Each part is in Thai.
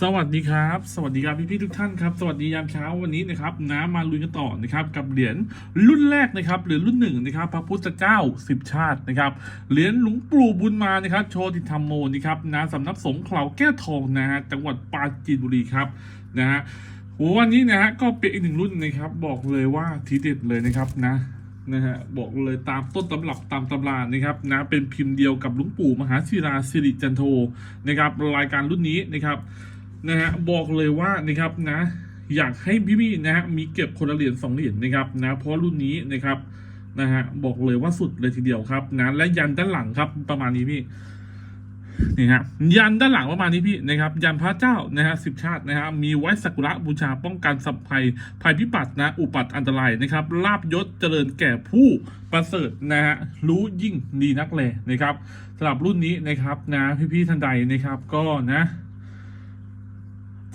สวัสดีครับ สวัสดีครับพี่พี่ทุกท่านครับ สวัสดียามเช้าวันนี้นะครับน้ำมาลุยกันต่อนะครับกับเหรียญรุ่นแรกนะครับเหรียญรุ่นหนึ่งนะครับพระพุทธเจ้าสิบชาตินะครับเหรียญหลวงปู่บุญมานะครับโชติธรรมโมนะครับนาสำนักสงฆ์เขาแก้ทองนะฮะจังหวัดปราจีนบุรีครับนะฮะวันนี้นะฮะก็เป็นอีกหนึ่งรุ่นนะครับบอกเลยว่าทีเด็ดเลยนะครับนะ นะฮะบอกเลยตามต้นตำรับตามตำรานะครับนะเป็นพิมพ์เดียวกับหลวงปู่มหาศิราสิริจันโทนะครับรายการรุ่นนี้นะครับนะฮะบอกเลยว่านะครับนะอยากให้พี่ๆนะฮะมีเก็บคนละเหรียญสองเหรียญนะครับนะเพราะรุ่นนี้นะครับนะฮะบอกเลยว่าสุดเลยทีเดียวครับนะและยันด้านหลังครับประมาณนี้พี่ นี่ฮะยันด้านหลังประมาณนี้พี่นะครับยันพระเจ้านะฮะสิบชาตินะฮะมีไว้สักุระบูชาป้องกันสัพภัยภัยพิบัตินะอุปัตอันตรายนะครับลาบยศเจริญแก่ผู้ประเสริฐนะฮะรู้ยิ่งดีนักแลนะครับสำหรับรุ่นนี้นะครับนะพี่ๆท่านใดนะครับก็นะ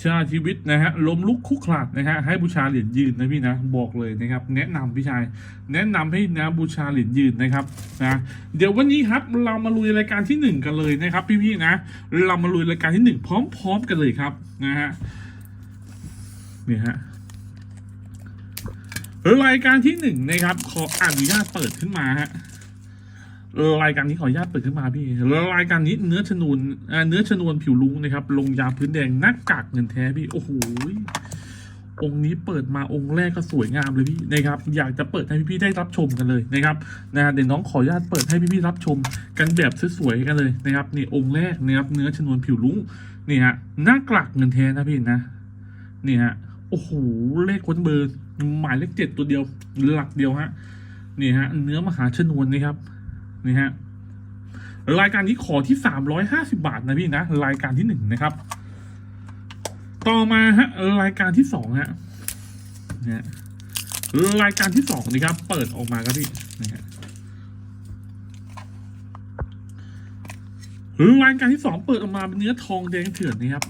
ชาชีวิตนะฮะล้มลุกคุกคลานนะฮะให้บูชาเหรียญยืนนะพี่นะบอกเลยนะครับ แนะนำพี่ชาย แนะนำให้นะบูชาเหรียญยืนนะครับนะเดี๋ยววันนี้ครับเรามาลุยรายการที่หนึ่งกันเลยนะครับ พี่ๆนะ เรามาลุยรายการที่หนึ่งพร้อม ๆ กันเลยครับนะฮะนี่ฮะรายการที่หนึ่งนะครับขออนุญาตเปิดขึ้นมาฮะ รายการนี้ขออนุญาตเปิดขึ้นมาพี่รายการนี้เนื้อชนวนเนื้อชนวนผิวลุงนะครับ ลงยาพื้นแดงหน้ากากเงินแท้พี่โอ้โหองค์นี้เปิดมาองค์แรกก็สวยงามเลยพี่นะครับ อยากจะเปิดให้พี่ๆได้รับชมกันเลยนะครับนะเดี๋ยวน้องขออนุญาตเปิดให้พี่ๆรับชมกันแบบสวยๆกันเลยนะครับนี่องค์แรกนะครับเนื้อชนวนผิวลุงนี่ฮะหน้ากากเงินแท้นะพี่นะนี่ฮะโอ้โหเลขค้นเบอร์หมายเลขเจ็ดตัวเดียวหลักเดียวฮะนี่ฮะเนื้อมหาชนวนนะครับ นี่ฮะรายการนี้ขอที่สามร้อยห้าสิบาทนะพี่นะรายการที่หนึ่งนะครับ ต่อมาฮะรายการที่สองฮะนะรายการที่สองนี่ครับ เปิดออกมาครับพี่นะฮะรายการที่สองเปิดออกมาเป็นเนื้อทองแดงเถื่อนนะครับ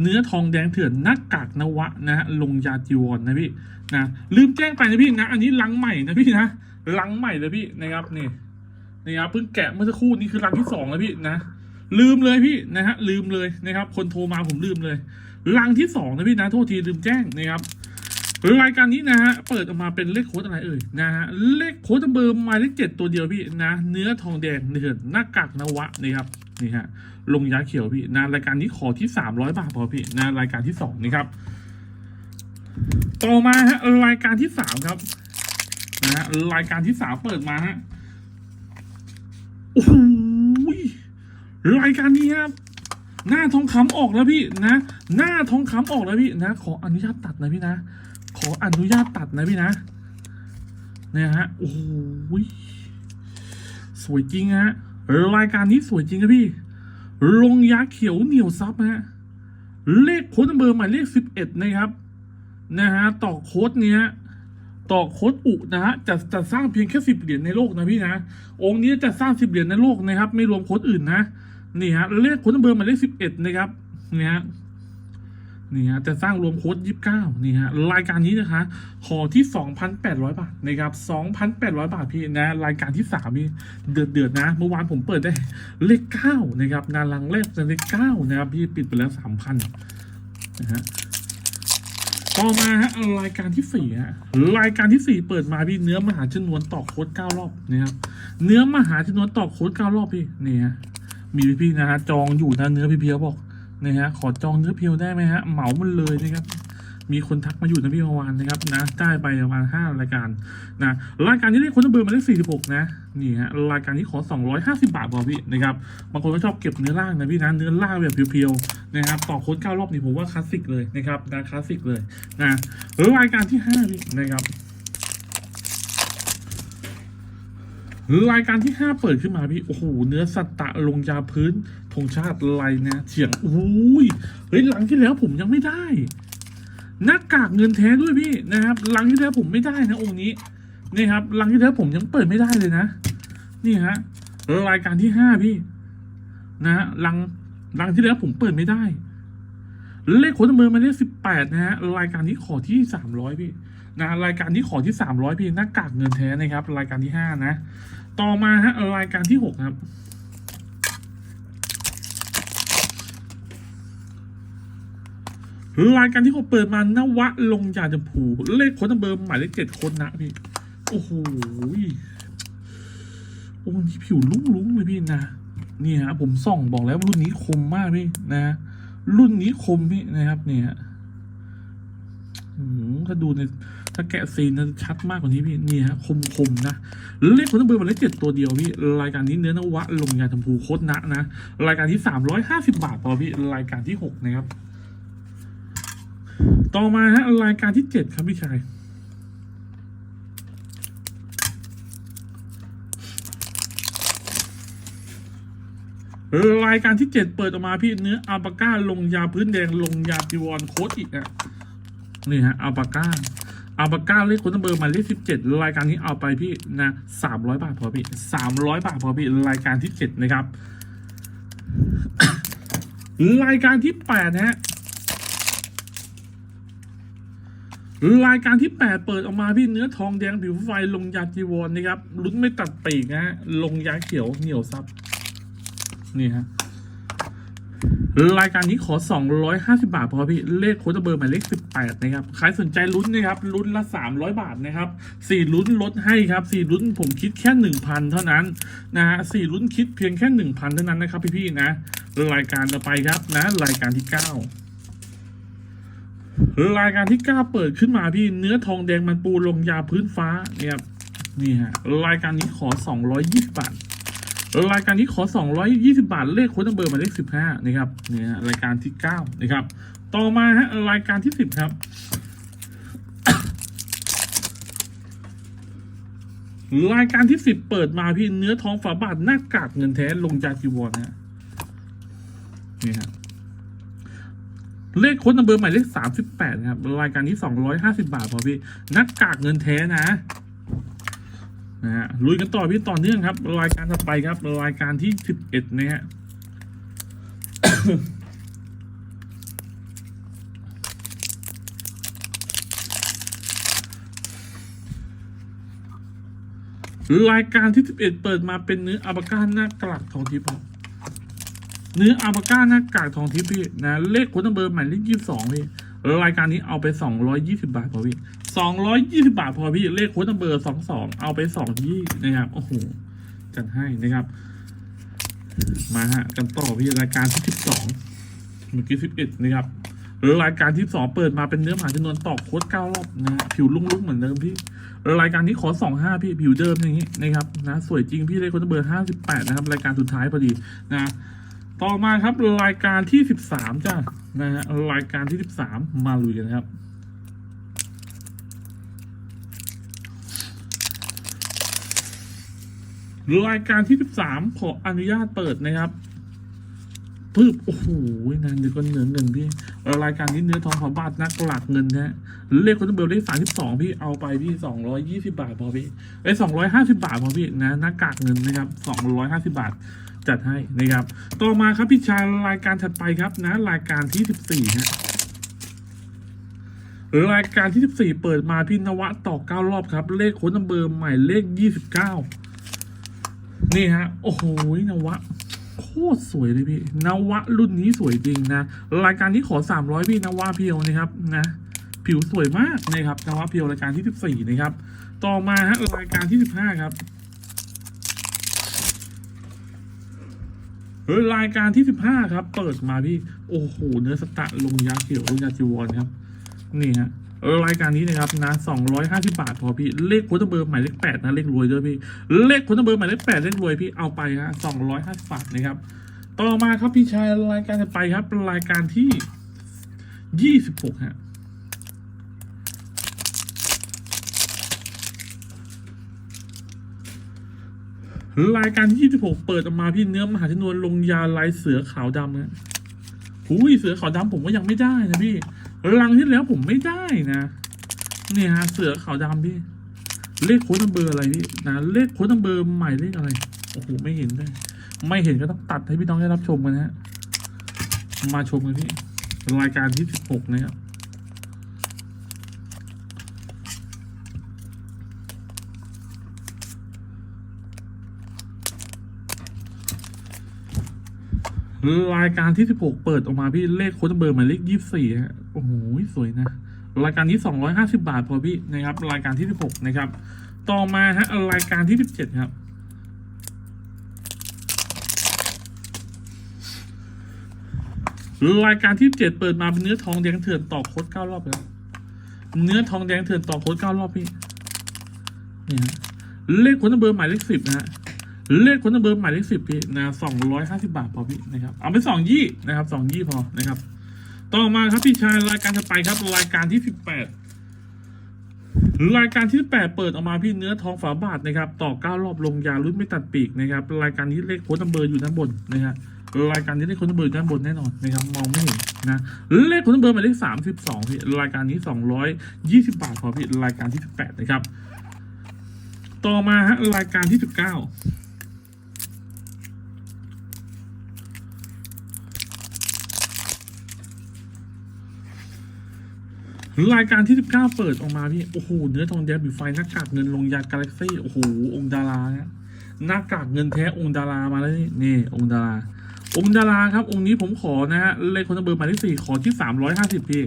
เนื้อทองแดงเถื่อนหน้ากากนวะนะฮะลงยาจีวรนะพี่นะลืมแจ้งไปนะพี่นะ อันนี้ลังใหม่นะพี่นะลังใหม่เลยพี่นะครับนี่ นี่ครับเพิ่งแกะเมื่อสักครู่นี้คือลังที่สองแล้วพี่นะลืมเลยพี่นะฮะลืมเลยนะครับ คนโทรมาผมลืมเลยลังที่สองนะพี่นะโทษทีลืมแจ้งนะครับรายการนี้นะฮะเปิดออกมาเป็นเลขโค้ดอะไรเอ่ยนะฮะเลขโค้ดเบอร์หมายเลขเจ็ดตัวเดียวพี่นะ เนื้อทองแดงเถื่อนหน้ากากนวะนะครับนี่ฮะลงยาเขียวพี่นะรายการนี้ขอที่สามร้อยบาทพอพี่นะรายการที่สองนี่ครับต่อมาฮะรายการที่สามครับนะฮะรายการที่สามเปิดมาฮะ โอ้โหรายการนี้ครับ หน้าทองคำออกแล้วพี่นะ หน้าทองคำออกแล้วพี่นะ ขออนุญาตตัดนะพี่นะ ขออนุญาตตัดนะพี่นะเนี่ยฮะโอ้โหสวยจริงฮะรายการนี้สวยจริงครับพี่ลงยาเขียวเหนียวซับฮะเลขโค้ดเบอร์หมายเลขสิบเอ็ดนะครับนะฮะต่อโค้ดเนี้ย ต่อโค้ดอุนะฮะจะจะสร้างเพียงแค่สิบเหรียญในโลกนะพี่นะ องค์นี้จะสร้างสิบเหรียญในโลกนะครับ ไม่รวมโค้ดอื่นนะนี่ฮะเลขโค้ดเบอร์มาเลขสิบเอ็ดนะครับเนี่ยฮะนี่ฮะจะสร้างรวมโค้ดยี่สิบเก้านี่ฮะรายการนี้นะคะขอที่สองพันแปดร้อยบาทนะครับสองพันแปดร้อยบาทพี่นะรายการที่สามนี่เดือดเดือดนะเมื่อวานผมเปิดได้เลขเก้านะครับนาลังแรกจะเลขเก้านะครับพี่ปิดไปแล้วสามพันนะฮะ ต่อมาฮะรายการที่สี่ฮะรายการที่สี่เปิดมาพี่เนื้อมหาชนวนต่อโค้ดเก้ารอบนะครับเนื้อมหาชนวนต่อโค้ดเก้ารอบพี่นี่ฮะมีพี่ๆนะฮะจองอยู่นะเนื้อพี่เพียวบอกนะฮะขอจองเนื้อเพียวได้ไหมฮะเหมามันเลยนะครับ มีคนทักมาอยู่นะพี่เมื่อวานนะครับนะได้ไปประมาณห้ารายการนะรายการนี้ได้คนเบอร์มาได้สี่สิบหกนะนี่ฮะรายการนี้ขอสองร้อยห้าสิบบาทพอพี่นะครับบางคนก็ชอบเก็บเนื้อล่างนะพี่นะเนื้อล่างแบบเพียวๆนะครับต่อโค้ดเก้ารอบนี่ผมว่าคลาสสิกเลยนะครับนะคลาสสิกเลยนะรายการที่ห้าพี่นะครับรายการที่ห้าเปิดขึ้นมาพี่ โอ้โห เนื้อสัตตะลงยาพื้นธงชาติลายนะเฉียงอุ้ยเฮ้ยหลังที่แล้วผมยังไม่ได้ หน้ากากเงินแท้ด้วยพี่นะครับลังที่แล้วผมไม่ได้นะองค์นี้นี่ครับลังที่แล้วผมยังเปิดไม่ได้เลยนะ นี่ฮะรายการที่ห้าพี่ นะฮะลังลังที่แล้วผมเปิดไม่ได้ เลขโค้ดเบอมาเลขสิบแปดนะฮะรายการนี้ขอที่สามร้อยพี่นะรายการที่ขอที่สามร้อยพี่หน้ากากเงินแท้นะครับ รายการที่ห้านะ ต่อมาฮะรายการที่หกครับ รายการที่เขาเปิดมานวะลงยาจมพูเลขคนเบอร์หมายเลขเจ็ดคนนะพี่ โอ้โหโอ้นี่ผิวลุ้งๆเลยพี่นะเนี่ฮะผมส่องบอกแล้วรุ่นนี้คมมากพี่นะ รุ่นนี้คมพี่นะครับ เนี่ยฮะถ้าดูในถ้าแกะซีนนะชัดมากกว่านี้พี่นี่ฮะคมคมนะเลขคนเบอร์หมายเลขเจ็ดตัวเดียวพี่รายการนี้เนื้อนวะลงยาชมพูโคตรนะนะรายการที่สามร้อยห้าสิบาทพอพี่รายการที่หกนะครับ ต่อมาฮะรายการที่เจ็ดครับพี่ชายรายการที่เจ็ดเปิดออกมาพี่เนื้ออัลปาก้าลงยาพื้นแดงลงยาปิวอนโคตอีกอะนี่ฮะอัลปาก้าอัลปาก้าเลขคนเบอร์หมายเลขสิบเจ็ดรายการนี้เอาไปพี่นะสามร้อยบาทพอพี่สามร้อยบาทพอพี่รายการที่เจ็ดนะครับ รายการที่แปดนะฮะ รายการที่ 8 เปิดออกมาพี่เนื้อทองแดงผิวไฟลงยาจีวรนะครับลุ้นไม่ตัดปีกนะฮะลงยาเขียวเหนียวซับนี่ฮะรายการนี้ขอ 250 บาทพอพี่เลขโค้ดเบอร์หมายเลข 18 นะครับ ใครสนใจลุ้นนะครับลุ้นละ 300 บาทนะครับ4ลุ้นลดให้ครับ4ลุ้นผมคิดแค่ 1,000 เท่านั้นนะฮะ4ลุ้นคิดเพียงแค่ 1,000 เท่านั้นนะครับพี่ๆนะ รายการต่อไปครับนะ รายการที่ 9 รายการที่เก้าเปิดขึ้นมาพี่เนื้อทองแดงมันปูลงยาพื้นฟ้าเนี่ยครับนี่ฮะรายการนี้ขอ 220 บาท รายการนี้ขอ 220 บาท เลขโค้ดเบอร์มาเลข 15นะครับเนี่ยฮะรายการที่ 9 นะครับ ต่อมาฮะรายการที่ 10 ครับ รายการที่ 10 เปิดมาพี่เนื้อทองฝาบาทหน้ากากเงินแท้ลงยาจีวรนะฮะนี่ฮะ เลขโค้ดนัมเบอร์หมายเลขสามสิบแปดครับรายการนี้สองร้อยห้าสิบาทพอพี่นักกากเงินแท้นะนะฮะลุยกันต่อพี่ต่อเนื่องครับรายการต่อไปครับรายการที่สิบเอ็ดนะฮะรายการที่สิบเอ็ดเปิดมาเป็นเนื้ออัลปาก้าหน้ากลักทองทิพย์ครับ เนื้ออัลปาก้าหน้ากากทองทิพย์พี่นะเลขโค้ดนัมเบอร์หมายเลขยี่สิบสองพี่รายการนี้เอาไปสองร้อยยี่สิบาทพอพี่สองร้อยยี่สิบาทพอพี่เลขโค้ดนัมเบอร์สองสองเอาไปสองยี่นะครับโอ้โหจัดให้นะครับ มาฮะกันต่อพี่รายการที่สิบสองเมื่อกี้สิบเอ็ดนะครับรายการที่สองเปิดมาเป็นเนื้อหาจำนวนตอกโค้ดเก้ารอบนะฮะผิวลุ่งๆเหมือนเดิมพี่รายการนี้ขอสองห้าพี่ผิวเดิมอย่างนี้นะครับนะสวยจริงพี่เลขโค้ดนัมเบอร์ห้าสิบแปดนะครับรายการสุดท้ายพอดีนะ ต่อมาครับรายการที่สิบสามจ้ะนะฮะรายการที่สิบสามมาลุยกันครับ รายการที่สิบสามขออนุญาตเปิดนะครับปึ๊บโอ้โหนานเดี๋ยวก็เนื้อเงินพี่รายการนี้เนื้อทองผาบาทนักหลักเงินนะเลขคนเบลเลขสามสิบสองพี่เอาไปพี่สองร้อยยี่สิบาทพอพี่ไอ้สองร้อยห้าสิบาทพอพี่นะหน้ากากเงินนะครับสองร้อยห้าสิบาท จัดให้นะครับ ต่อมาครับพี่ชายรายการถัดไปครับนะรายการที่สิบสี่ฮะรายการที่สิบสี่เปิดมาพี่นวะต่อเก้ารอบครับ เลขโค้ดนัมเบอร์ใหม่เลขยี่สิบเก้านี่ฮะ โอ้โหนวะ โคตรสวยเลยพี่ นวะรุ่นนี้สวยจริงนะ รายการที่ขอสามร้อยพี่นวะเพียวนะครับนะ ผิวสวยมากนะครับนวะเพียวรายการที่สิบสี่นะครับ ต่อมาฮะรายการที่สิบห้าครับ เฮ้ยรายการที่สิบห้าครับ เปิดมาพี่โอ้โหเนื้อสตะลงยาเขียวลงยาจีวรครับ นี่ฮะรายการนี้นะครับนะสองร้อยห้าสิบาทพอพี่ เลขโค้ดเบอร์หมายเลขแปดนะ เลขรวยด้วยพี่ เลขโค้ดเบอร์หมายเลขแปดเลขรวยพี่ เอาไปฮะสองร้อยห้าสิบาทนะครับ ต่อมาครับพี่ชายรายการถัดไปครับ รายการที่ยี่สิบหกฮะ รายการที่ 26 เปิดออกมาพี่เนื้อมหาชนวนลงยาลายเสือขาวดำนะหุยเสือขาวดำผมก็ยังไม่ได้นะพี่รังที่แล้วผมไม่ได้นะเนี่ยฮะเสือขาวดำพี่เลขโค้ดนัมเบอร์อะไรพี่นะเลขโค้ดนัมเบอร์ใหม่เลขอะไรโอ้โหไม่เห็นเลยไม่เห็นก็ต้องตัดให้พี่น้องได้รับชมกันนะฮะมาชมกันพี่รายการที่ 16 นะครับ รายการที่สิบหกเปิดออกมาพี่เลขโค้ดเบอร์หมายเลขยี่สี่ฮะ โอ้โห สวยนะ รายการนี้สองร้อยห้าสิบาทพอพี่นะครับ รายการที่สิบหกนะครับ ต่อมาฮะรายการที่สิบเจ็ดครับรายการที่เจ็ดเปิดมาเป็นเนื้อทองแดงเถื่อนต่อโค้ดเก้ารอบแล้วเนื้อทองแดงเถื่อนต่อโค้ดเก้ารอบพี่เนี่ฮะเลขคนเบอร์หมายเลขสิบนะฮะ เลขคนเบอร์หมายเลขสิบพี่นะสองร้อยห้าสิบาทพอพี่นะครับ เอาไปสองยี่นะครับสองยี่พอนะครับ ต่อมาครับพี่ชายรายการจะไปครับรายการที่สิบแปดรายการที่แปดเปิดออกมาพี่เนื้อทองฝาบาทนะครับ ต่อเก้ารอบลงยารุ่นไม่ตัดปีกนะครับ รายการนี้เลขโค้ดนัมเบอร์อยู่ด้านบนนะครับรายการนี้เลขโค้ดนัมเบอร์อยู่ด้านบนแน่นอนนะครับมองไม่เห็นนะเลขโค้ดนัมเบอร์หมายเลขสามสิบสองพี่รายการนี้สองร้อยยี่สิบาทพอพี่รายการที่สิบแปดนะครับ ต่อมาฮะรายการที่สิบเก้า รายการที่ 19 เปิดออกมาพี่ โอ้โห เนื้อทองแดงบิไฟหน้ากากเงินลงยากาแล็กซี่ โอ้โห องค์ดาราเนี่ยหน้ากากเงินแท้องค์ดารามาแล้วนี่นี่ องค์ดารา องค์ดาราครับ องค์นี้ผมขอนะฮะ เลขคนเบอร์หมายเลขสี่ขอที่ 350พี่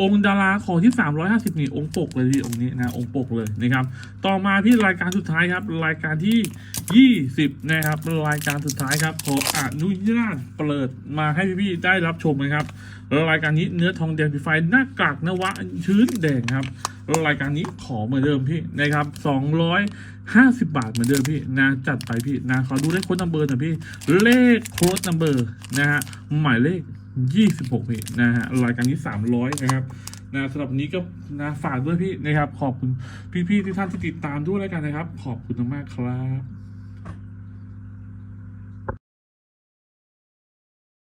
องค์ดาราขอที่ 350นี่ องค์ปกเลยพี่องค์นี้นะ องค์ปกเลยนะครับ ต่อมาพี่รายการสุดท้ายครับ รายการที่ 20 นะครับ รายการสุดท้ายครับ ขออนุญาตเปิดมาให้พี่ๆได้รับชมนะครับ รายการนี้เนื้อทองแดงพิไฟหน้ากากนวะชื้นแดงครับ รายการนี้ขอเหมือนเดิมพี่นะครับสองร้อยห้าสิบาทเหมือนเดิมพี่นะจัดไปพี่นะขอดูเลขโค้ดนัมเบอร์หน่อยพี่ เลขโค้ดนัมเบอร์นะฮะหมายเลขยี่สิบหกพี่นะฮะรายการนี้สามร้อยนะครับนะสำหรับนี้ก็นะฝากด้วยพี่นะครับ ขอบคุณพี่ๆที่ท่านที่ติดตามด้วยแล้วกันนะครับ ขอบคุณมากครับ